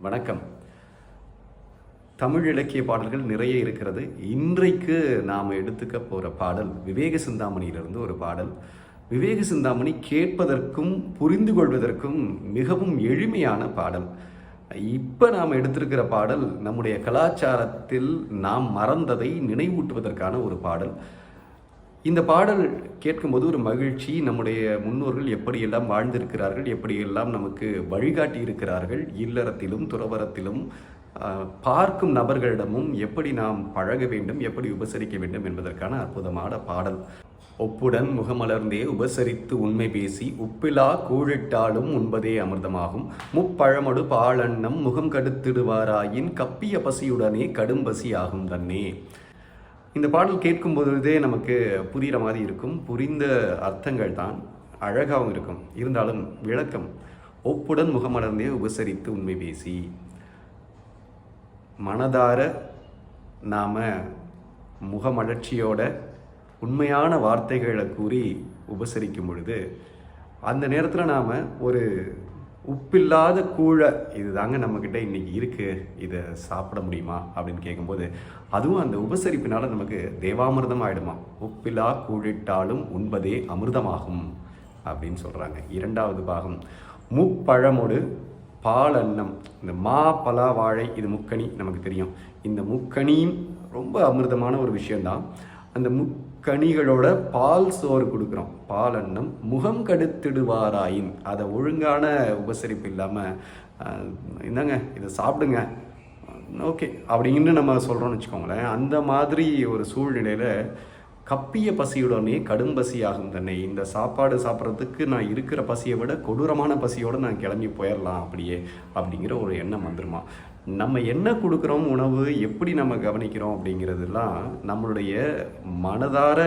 வணக்கம். தமிழ் இலக்கிய பாடல்கள் நிறைய இருக்கிறது. இன்றைக்கு நாம் எடுத்துக்க போகிற பாடல் விவேக சிந்தாமணியிலிருந்து ஒரு பாடல். விவேக சிந்தாமணி கேட்பதற்கும் புரிந்து கொள்வதற்கும் மிகவும் எளிமையான பாடல். இப்போ நாம் எடுத்திருக்கிற பாடல் நம்முடைய கலாச்சாரத்தில் நாம் மறந்ததை நினைவூட்டுவதற்கான ஒரு பாடல். இந்த பாடல் கேட்கும்போது ஒரு மகிழ்ச்சி. நம்முடைய முன்னோர்கள் எப்படியெல்லாம் வாழ்ந்திருக்கிறார்கள் எப்படியெல்லாம் நமக்கு வழிகாட்டி இருக்கிறார்கள் இல்லறத்திலும் துறவரத்திலும் பார்க்கும் நபர்களிடமும் எப்படி நாம் பழக வேண்டும் எப்படி உபசரிக்க வேண்டும் என்பதற்கான அற்புதமான பாடல். ஒப்புடன் முகமலர்ந்தே உபசரித்து உண்மை பேசி உப்பிலா கூழிட்டாலும் உண்பதே அமிர்தமாகும். முப்பழமடு பாலண்ணம் முகம் கடுத்திடுவாராயின் கப்பிய பசியுடனே கடும் பசி ஆகும் தன்னே. இந்த பாடல் கேட்கும் பொழுதே நமக்கு புரிகிற மாதிரி இருக்கும். புரிந்த அர்த்தங்கள் தான் அழகாகவும் இருக்கும். இருந்தாலும் விளக்கம் ஒப்புடன் முகமலர்ந்தே உபசரித்து உண்மை பேசி. மனதார நாம் முகமலர்ச்சியோட உண்மையான வார்த்தைகளை கூறி உபசரிக்கும் பொழுது அந்த நேரத்தில் நாம் ஒரு உப்பில்லாத கூழை. இது தாங்க நம்மக்கிட்ட இன்றைக்கி இருக்குது இதை சாப்பிட முடியுமா? அப்படின்னு கேட்கும்போது அதுவும் அந்த உபசரிப்பினால் நமக்கு தேவாமிர்தம் ஆகிடுமா உப்பிலா கூழிட்டாலும் உண்பதே அமிர்தமாகும் அப்படின்னு சொல்கிறாங்க இரண்டாவது பாகம் முப்பழமோடு பால் அன்னம் இந்த மா பலா வாழை இது முக்கணி நமக்கு தெரியும். இந்த முக்கணியும் ரொம்ப அமிர்தமான ஒரு விஷயந்தான் அந்த முக்கணிகளோட பால் சோறு கொடுக்குறோம். பால் அன்னம் முகம் கடுத்திடுவாராயின். அதை ஒழுங்கான உபசரிப்பு இல்லாமல் என்னங்க இதை சாப்பிடுங்க. ஓகே அப்படின்னு நம்ம சொல்கிறோம்னு வச்சுக்கோங்களேன். அந்த மாதிரி ஒரு சூழ்நிலையில் கப்பிய பசியுடனே கடும் பசியாகும் தன்னை. இந்த சாப்பாடு சாப்பிட்றதுக்கு நான் இருக்கிற பசியை விட கொடூரமான பசியோடு நான் கிளம்பி போயிடலாம் அப்படியே அப்படிங்கிற ஒரு எண்ணம் வந்துருமா? நம்ம என்ன கொடுக்குறோம் உணவு எப்படி நம்ம கவனிக்கிறோம் அப்படிங்கிறதுலாம் நம்மளுடைய மனதார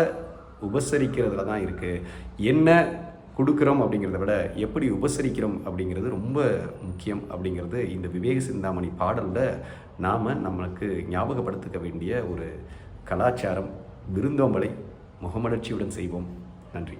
உபசரிக்கிறதுல தான் இருக்குது என்ன கொடுக்குறோம் அப்படிங்கிறத விட எப்படி உபசரிக்கிறோம் அப்படிங்கிறது ரொம்ப முக்கியம் அப்படிங்கிறது இந்த விவேக சிந்தாமணி பாடலில் நாம் நம்மளுக்கு ஞாபகப்படுத்திக்க வேண்டிய ஒரு கலாச்சாரம் விருந்தோம்பலை முகமலர்ச்சியுடன் செய்வோம். நன்றி.